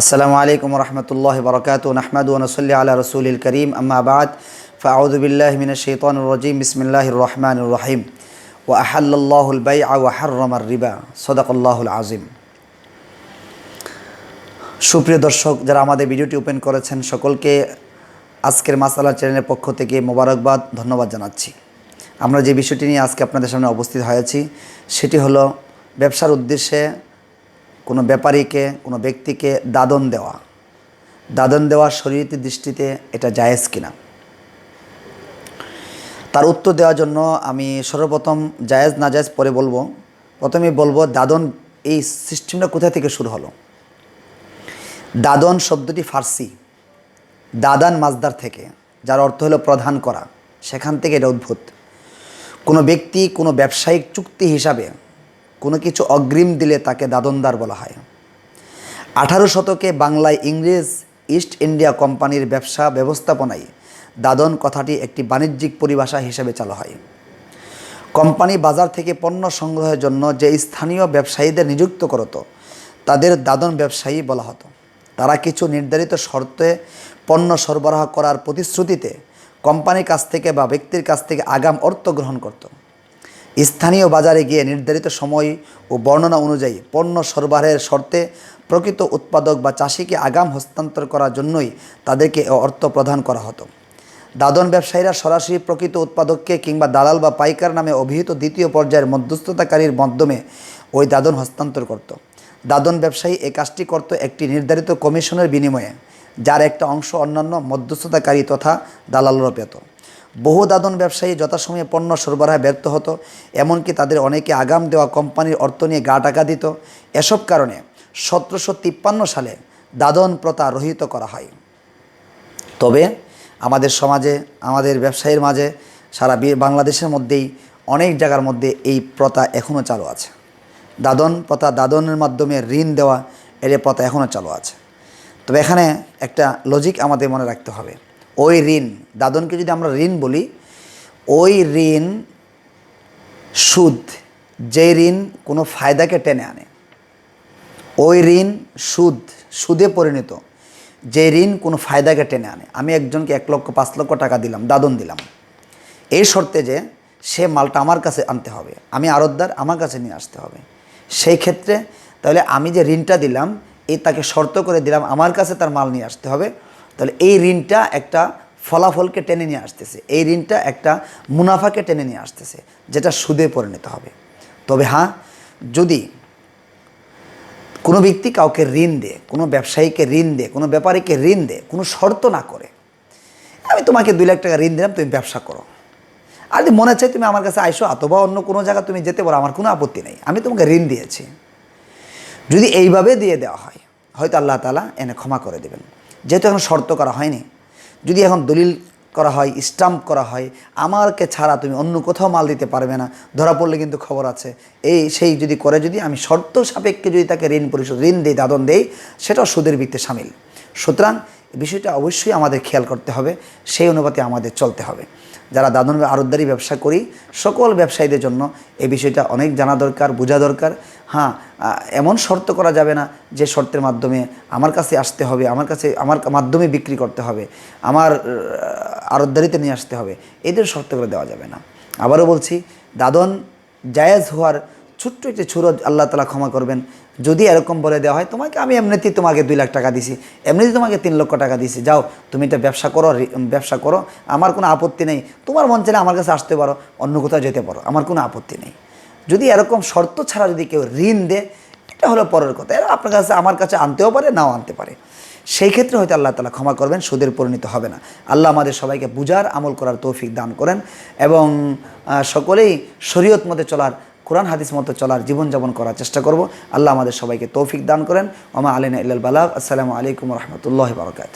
আসসালামু আলাইকুম রহমতুল্লাহ বরকাত নাহমাদ ওনসল্লি আলা রসুল করিম। আম্মা আবাদ ফাউদুবিল্লাহ মিন শৈতান রজিম। বিসমিল্লাহ রহমান রহিম। ও আহাল্লাহুল বাই আহার রিবা। সদাকল্লাহুল আজিম সুপ্রিয় দর্শক, যারা আমাদের ভিডিওটি ওপেন করেছেন, সকলকে আজকের মাসালা চ্যানেলের পক্ষ থেকে মোবারকবাদ, ধন্যবাদ জানাচ্ছি। আমরা যে বিষয়টি নিয়ে আজকে আপনাদের সামনে উপস্থিত হয়েছি, সেটি হলো ব্যবসার উদ্দেশ্যে কোনো ব্যাপারীকে, কোনো ব্যক্তিকে দাদন দেওয়া। দাদন দেওয়া শরীরের দৃষ্টিতে এটা জায়েজ কিনা? তার উত্তর দেওয়ার জন্য আমি সর্বপ্রথম জায়েজ না জায়েজ পরে বলব। প্রথমে বলব, দাদন এই সিস্টেমটা কোথা থেকে শুরু হলো? দাদন শব্দটি ফার্সি। দাদান মাজদার থেকে, যার অর্থ হলো প্রধান করা। সেখান থেকে এটা উদ্ভূত। কোনো ব্যক্তি, কোনো ব্যবসায়িক চুক্তি হিসাবে কোনো কিছু অগ্রিম দিলে তাকে দাদনদার বলা হয়। আঠারো শতকে বাংলায় ইংরেজ ইস্ট ইন্ডিয়া কোম্পানির ব্যবসা ব্যবস্থাপনায় দাদন কথাটি একটি বাণিজ্যিক পরিভাষা হিসেবে চালু হয়। কোম্পানি বাজার থেকে পণ্য সংগ্রহের জন্য যে স্থানীয় ব্যবসায়ীদের নিযুক্ত করত, তাদের দাদন ব্যবসায়ী বলা হতো। তারা কিছু নির্ধারিত শর্তে পণ্য সরবরাহ করার প্রতিশ্রুতিতে কোম্পানির কাছ থেকে বা ব্যক্তির কাছ থেকে আগাম অর্থ গ্রহণ করত। স্থানীয় বাজারে গিয়ে নির্ধারিত সময় ও বর্ণনা অনুযায়ী পণ্য সরবরাহের শর্তে প্রকৃত উৎপাদক বা চাষিকে আগাম হস্তান্তর করার জন্যই তাদেরকে অর্থ প্রদান করা হতো। দাদন ব্যবসায়ীরা সরাসরি প্রকৃত উৎপাদককে কিংবা দালাল বা পাইকার নামে অভিহিত দ্বিতীয় পর্যায়ের মধ্যস্থতাকারীর মাধ্যমে ওই দাদন হস্তান্তর করত। দাদন ব্যবসায়ী এই কাজটি করত একটি নির্ধারিত কমিশনের বিনিময়ে, যার একটা অংশ অন্যান্য মধ্যস্থতাকারী তথা দালালরা পেত। বহু দাদন ব্যবসায়ী যথাসময়ে পণ্য সরবরাহে ব্যর্থ হতো, এমনকি তাদের অনেকে আগাম দেওয়া কোম্পানির অর্থ নিয়ে গা টাকা দিত। এসব কারণে সতেরোশো তিপ্পান্ন সালে দাদন প্রথা রহিত করা হয়। তবে আমাদের সমাজে, আমাদের ব্যবসায়ীর মাঝে সারা বাংলাদেশের মধ্যেই অনেক জায়গার মধ্যে এই প্রথা এখনও চালু আছে। দাদন প্রথা দাদনের মাধ্যমে ঋণ দেওয়া, এর প্রথা এখনও চালু আছে। তবে এখানে একটা লজিক আমাদের মনে রাখতে হবে। ওই ঋণ, দাদনকে যদি আমরা ঋণ বলি, ওই ঋণ সুদ যে ঋণ কোনো ফায়দাকে টেনে আনে, ওই ঋণ সুদ, সুদে পরিণত যে ঋণ কোনো ফায়দাকে টেনে আনে। আমি একজনকে এক লক্ষ, পাঁচ লক্ষ টাকা দিলাম, দাদন দিলাম। এই শর্তে যে সে মালটা আমার কাছে আনতে হবে, আমি আড়তদার আমার কাছে নিয়ে আসতে হবে। সেই ক্ষেত্রে তাহলে আমি যে ঋণটা দিলাম এই তাকে শর্ত করে দিলাম, আমার কাছে তার মাল নিয়ে আসতে হবে তাহলে এই ঋণটা একটা ফলাফলকে টেনে নিয়ে আসতেছে। এই ঋণটা একটা মুনাফাকে টেনে নিয়ে আসতেছে, যেটা সুদে পরিণত হবে। তবে হ্যাঁ যদি কোনো ব্যক্তি কাউকে ঋণ দেয়, কোনো ব্যবসায়ীকে ঋণ দেয়, কোনো ব্যাপারীকে ঋণ দেয়, কোনো শর্ত না করে, আমি তোমাকে দুই লাখ টাকা ঋণ দিলাম, তুমি ব্যবসা করো। আর যদি মনে চাই তুমি আমার কাছে আইসো অথবা অন্য কোনো জায়গা তুমি যেতে পারো, আমার কোনো আপত্তি নেই। আমি তোমাকে ঋণ দিয়েছি। যদি এইভাবে দিয়ে দেওয়া হয় হয়তো আল্লাহ তালা এনে ক্ষমা করে দেবেন। যেহেতু এখন শর্ত করা হয়নি, যদি এখন দলিল করা হয়, স্টাম্প করা হয়, আমারকে ছাড়া তুমি অন্য কোথাও মাল দিতে পারবে না, ধরা পড়লে কিন্তু খবর আছে। এই সেই যদি করে যদি, আমি শর্ত সাপেক্ষে যদি তাকে ঋণ পরিশোধ, ঋণ দিই, দাদন দেই, সেটাও সুদের বৃত্তে সামিল। সুতরাং বিষয়টা অবশ্যই আমাদের খেয়াল করতে হবে, সেই অনুপাতে আমাদের চলতে হবে। যারা দাদন আরতদারি ব্যবসা করি, সকল ব্যবসায়ীদের জন্য এই বিষয়টা অনেক জানা দরকার, বোঝা দরকার। হ্যাঁ এমন শর্ত করা যাবে না যে শর্তের মাধ্যমে আমার কাছে আসতে হবে, আমার কাছে, আমার মাধ্যমে বিক্রি করতে হবে, আমার আরতদারিতে নিয়ে আসতে হবে। এদের শর্ত করে দেওয়া যাবে না। আবারও বলছি, দাদন জায়েজ হওয়ার ছোট্ট একটি ছুরো আল্লাহ তালা ক্ষমা করবেন। যদি এরকম বলে দেওয়া হয়, তোমাকে আমি এমনিতেই তোমাকে দুই লাখ টাকা দিছি। এমনিতেই তোমাকে তিন লক্ষ টাকা দিছি। যাও, তুমি এটা ব্যবসা করো ব্যবসা করো। আমার কোনো আপত্তি নেই। তোমার মন চাইলে আমার কাছে আসতে পারো, অন্য কোথাও যেতে পারো। আমার কোনো আপত্তি নেই। যদি এরকম শর্ত ছাড়া যদি কেউ ঋণ দেয়, এটা হলো পরের কথা। এরা আপনার কাছে, আমার কাছে আনতেও পারে, নাও আনতে পারে। সেই ক্ষেত্রে হয়তো আল্লাহ তালা ক্ষমা করবেন, সুদের পরিণত হবে না। আল্লাহ আমাদের সবাইকে বুজার আমল করার তৌফিক দান করেন। এবং সকলেই শরীয়ত মতে চলার কোরআন হাদিস মতো চলার জীবনযাপন করার চেষ্টা করব। আল্লাহ আমাদের সবাইকে তৌফিক দান করেন। ওমা আলিনা ইল্লাল বালাগ। আসসালামু আলাইকুম রহমতুল্লাহ বারকাত